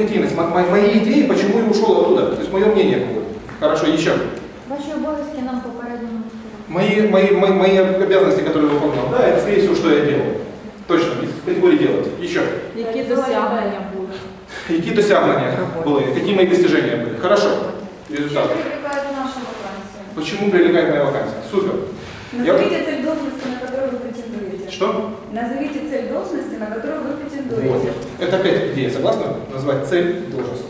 объективность, мо- мо- мои идеи, почему я ушел оттуда. То есть мое мнение какое. Хорошо, еще. Ваші обов'язки нам попередньо не сказали. Мои, мои, мои, мои обязанности, которые я выполнял. Да, это скорее всего, что я делал. Точно, из категории делать. Еще. Які досягнення були? Какие досягнения были, какие мои достижения были. Хорошо. Що Результаты. привлекає наша вакансія? Почему привлекает моя вакансия? Супер. Я- Назовите цель должности, на которую вы претендуете. Что? Назовите цель должности, на которую вы Вот. претендуете. Это опять идея, согласны? Назвать цель должность.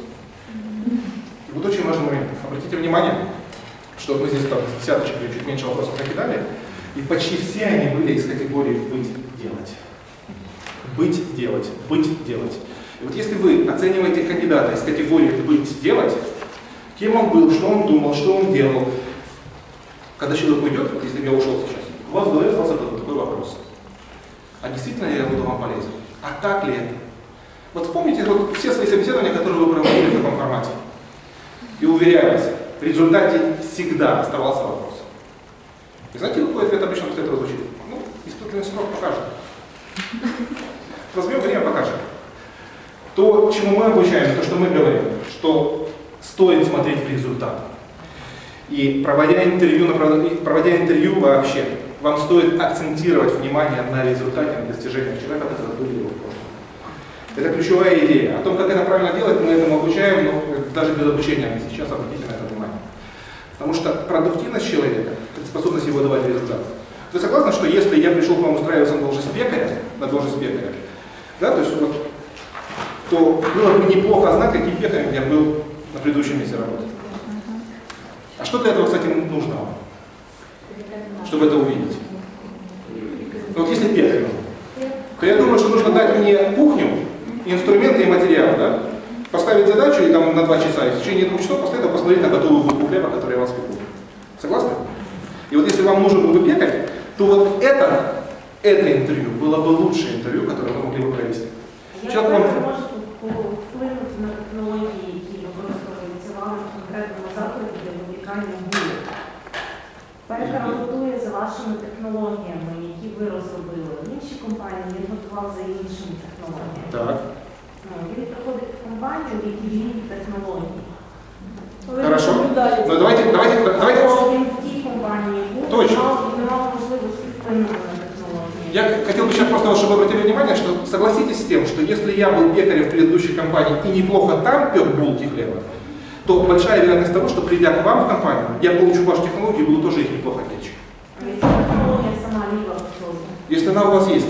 И вот очень важный момент. Обратите внимание, что мы здесь там с десяточкой чуть меньше вопросов накидали, и почти все они были из категории «быть, делать». Быть, делать, быть, делать. И вот если вы оцениваете кандидата из категории «быть, делать», кем он был, что он думал, что он делал, когда человек уйдет, вот если бы я ушел сейчас, у вас в голове остался такой вопрос. А действительно ли я буду вам полезен? А так ли это? Вот вспомните вот все свои собеседования, которые вы проводили в таком формате. И уверяю вас, в результате всегда оставался вопрос. И знаете, какой ответ обычно после этого звучит? Ну, испытательный срок покажет. Возьмем время, покажет. То, чему мы обучаем, то, что мы говорим, что стоит смотреть в результат. И проводя интервью, проводя интервью вообще, вам стоит акцентировать внимание на результате, на достижениях человека, который были его в прошлом. Это ключевая идея. О том, как это правильно делать, мы этому обучаем, но даже без обучения мы сейчас обратите на это внимание. Потому что продуктивность человека, способность его давать результат. Вы согласны, что если я пришел к вам устраиваться на должность пекаря, на должность пекаря, да, то есть вот, то было бы неплохо знать, каким пекарем я был на предыдущем месте работы. А что для этого, кстати, нужно вам, чтобы это увидеть? Ну, Вот если пекарь, то я думаю, что нужно дать мне кухню, инструменты и материал, да? Поставить задачу и там на два часа, и в течение двух часов после этого посмотреть на готовую булку хлеба, которую я вас пеку. Согласны? И вот если вам нужен был бы пекарь, то вот это, это интервью было бы лучшее интервью, которое вы могли бы провести. Як Чого ви вам- можете вплинути на технології, які використовуються вами в конкретному закладі для випікання булок? Пекар готує за вашими технологіями, які ви розробили. В іншій компанії він готував за іншими технологіями. Так. Ну, Він приходить в компанію, в якій різні технології. Хорошо. Ну давайте, давайте, давайте. Тобто Він в тій компанії був, Точно. мав, не мав можливості вплинути на технології. Я хотел бы сейчас просто, вот, чтобы вы обратили внимание, что согласитесь с тем, что если я был пекарем в предыдущей компании и неплохо там пек булки хлеба, то большая вероятность того, что придя к вам в компанию, я получу вашу технологию и буду тоже их неплохо печь. Ця технологія сама ліва в собі. Если она у вас есть.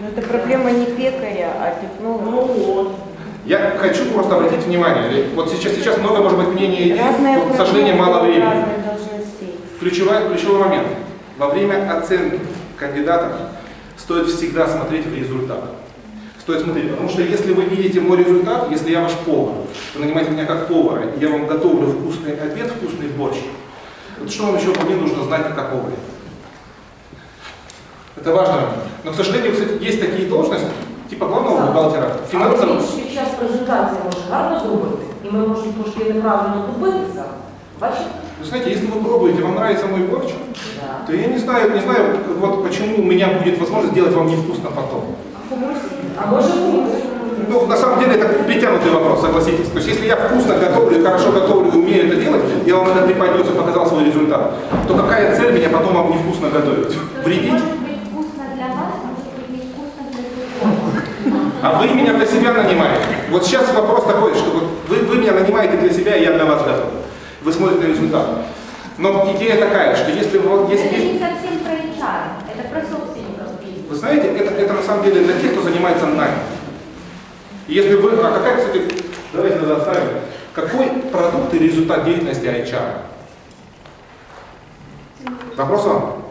Но это проблема не пекаря, а технолога. Ну от. Я хочу просто обратить внимание, вот сейчас, сейчас много может быть мнений и идей, Разные но, к сожалению, мало проблемы, времени. разные должностей. Ключевой, ключевой момент. Во время оценки кандидатов стоит всегда смотреть в результат. Стоит смотреть, потому что если вы видите мой результат, если я ваш повар, вы нанимаете меня как повара, и я вам готовлю вкусный обед, вкусный борщ, вот что вам еще по мне нужно знать как о поваре? Это важно. Но, к сожалению, кстати, есть такие должности, типа главного бухгалтера, финансового. Але він під час презентації може гарно зробити, і ми можемо трошки неправильно добитися. Бачите? Вы знаете, если вы пробуете, вам нравится мой борщ, Да. то я не знаю, не знаю, вот почему у меня будет возможность сделать вам невкусно потом. А може комусь. Ну, на самом деле, это притянутый вопрос, согласитесь. То есть, если я вкусно готовлю, хорошо готовлю, умею это делать, я вам это преподнес и показал свой результат, то какая цель меня потом вам невкусно готовить? Вредить? Может быть может быть для другого. А вы меня для себя нанимаете. Вот сейчас вопрос такой, что вот вы, вы меня нанимаете для себя, и я для вас готов. Вы смотрите на результат. Но идея такая, что если вы, если Это не совсем про HR, это про собственников бизнеса. Вы знаете, это, это на самом деле для тех, кто занимается нами. Если вы, а какая, кстати, давайте тогда оставим, какой продукт и результат деятельности HR? Вопрос вам.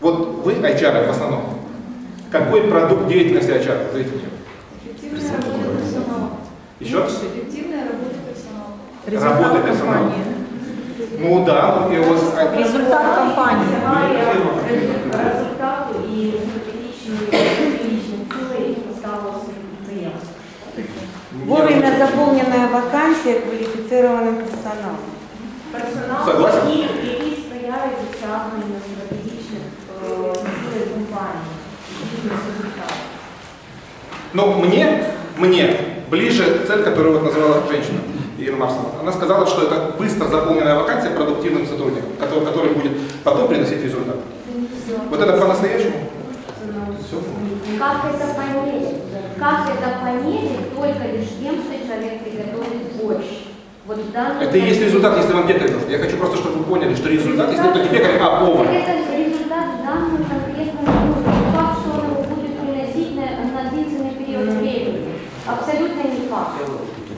Вот вы HR в основном. Какой продукт деятельности HR? Ответьте мне. Эффективная работа персонала. Еще раз? Эффективная работа персонала. Работа персонала. Ну да, и вот, Результат компании. Результату і стратегічних стратегічних цілей, які поставило собі підприємство. Вовремя заполненная вакансия квалифицированным персоналом. Персонал, Согласен. який, який сприяє досягненню стратегічних е, цілей компанії, бізнес-результатів. Но мне, мне ближе цель, которую вот называла женщина Ирина Марсова. Она сказала, что это быстро заполненная вакансия продуктивным сотрудником, который, который будет потом приносить результат. Вот это по-настоящему? Как это померить? Как это померить только лишь тем, что человек приготовит борщ? Вот Это и есть результат, если вам пекарь нужен. Я хочу просто, чтобы вы поняли, что результат, если это не пекарь, а повар. Это результат конкретном случае. Не факт, что он его будет приносить на, на длительный период времени. Абсолютно не факт.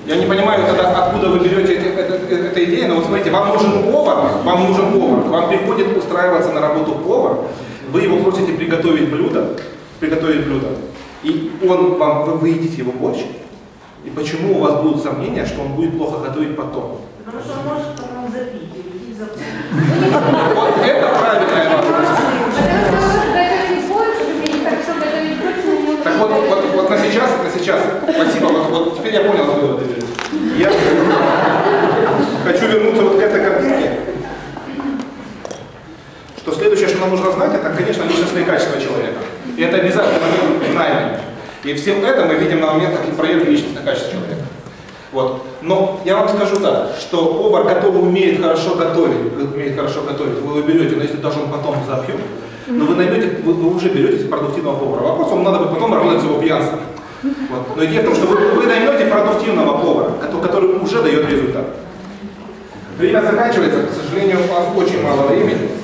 Я не понимаю тогда, откуда вы берете эти- это, это- эта идея, но вот смотрите, вам нужен повар, вам нужен повар, вам приходит устраиваться на работу повар, вы его просите приготовить блюдо, приготовить блюдо, и он вам, вы, вы едите его борщ, и почему у вас будут сомнения, что он будет плохо готовить потом? Потому что он может потом запить, или запить. Вот это правильная что больше, больше, Так вот, вот, вот на сейчас, на сейчас, спасибо, вот, вот теперь я понял, откуда вы. Я хочу вернуться вот к этой картинке, что следующее, что нам нужно знать, это, конечно, личностные качества человека. И это обязательно мы знаем. И все это мы видим на момент как проверки личностных качеств человека. Вот. Но я вам скажу так, что повар, который умеет хорошо готовить, умеет хорошо готовить, вы его берете, но если даже он потом запьет, но вы найдете, вы, вы уже берете продуктивного повара. Вопрос, вам надо будет потом с его пьянством. Вот. Но идея в том, что вы, вы наймете продуктивного повара, который, который уже дает результат. Время заканчивается, к сожалению, у вас очень мало времени.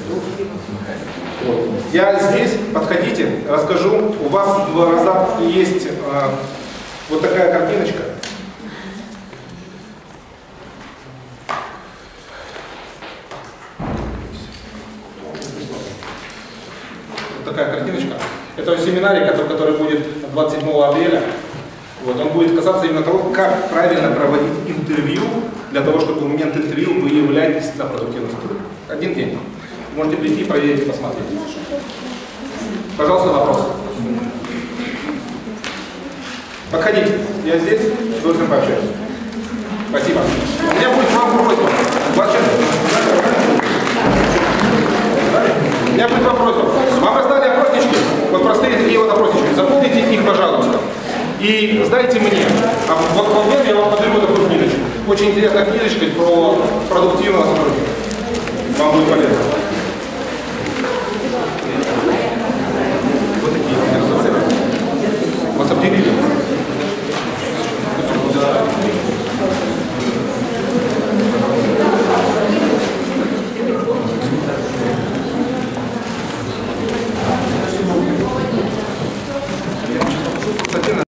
Вот. Я здесь, подходите, расскажу. У вас в раздатке есть э, вот такая картиночка. Вот такая картиночка. Это семинарий, который, который будет 27 апреля. Вот, он будет касаться именно того, как правильно проводить интервью, для того, чтобы в момент интервью вы являлись на продуктивном сотрудником. Один день. Можете прийти, проверить, посмотреть. Пожалуйста, вопрос. Подходите. Я здесь, с удовольствием. Спасибо. У меня будет вам просьба. Сейчас... У меня будет вам просьба. Вам раздали опроснички, вот простые такие вот опроснички. Заполните их, пожалуйста. И сдайте мне. А вот в я вам подарю такую книжечку. Очень интересная книжечка про продуктивного сотрудника. Вам будет полезно. Thank you.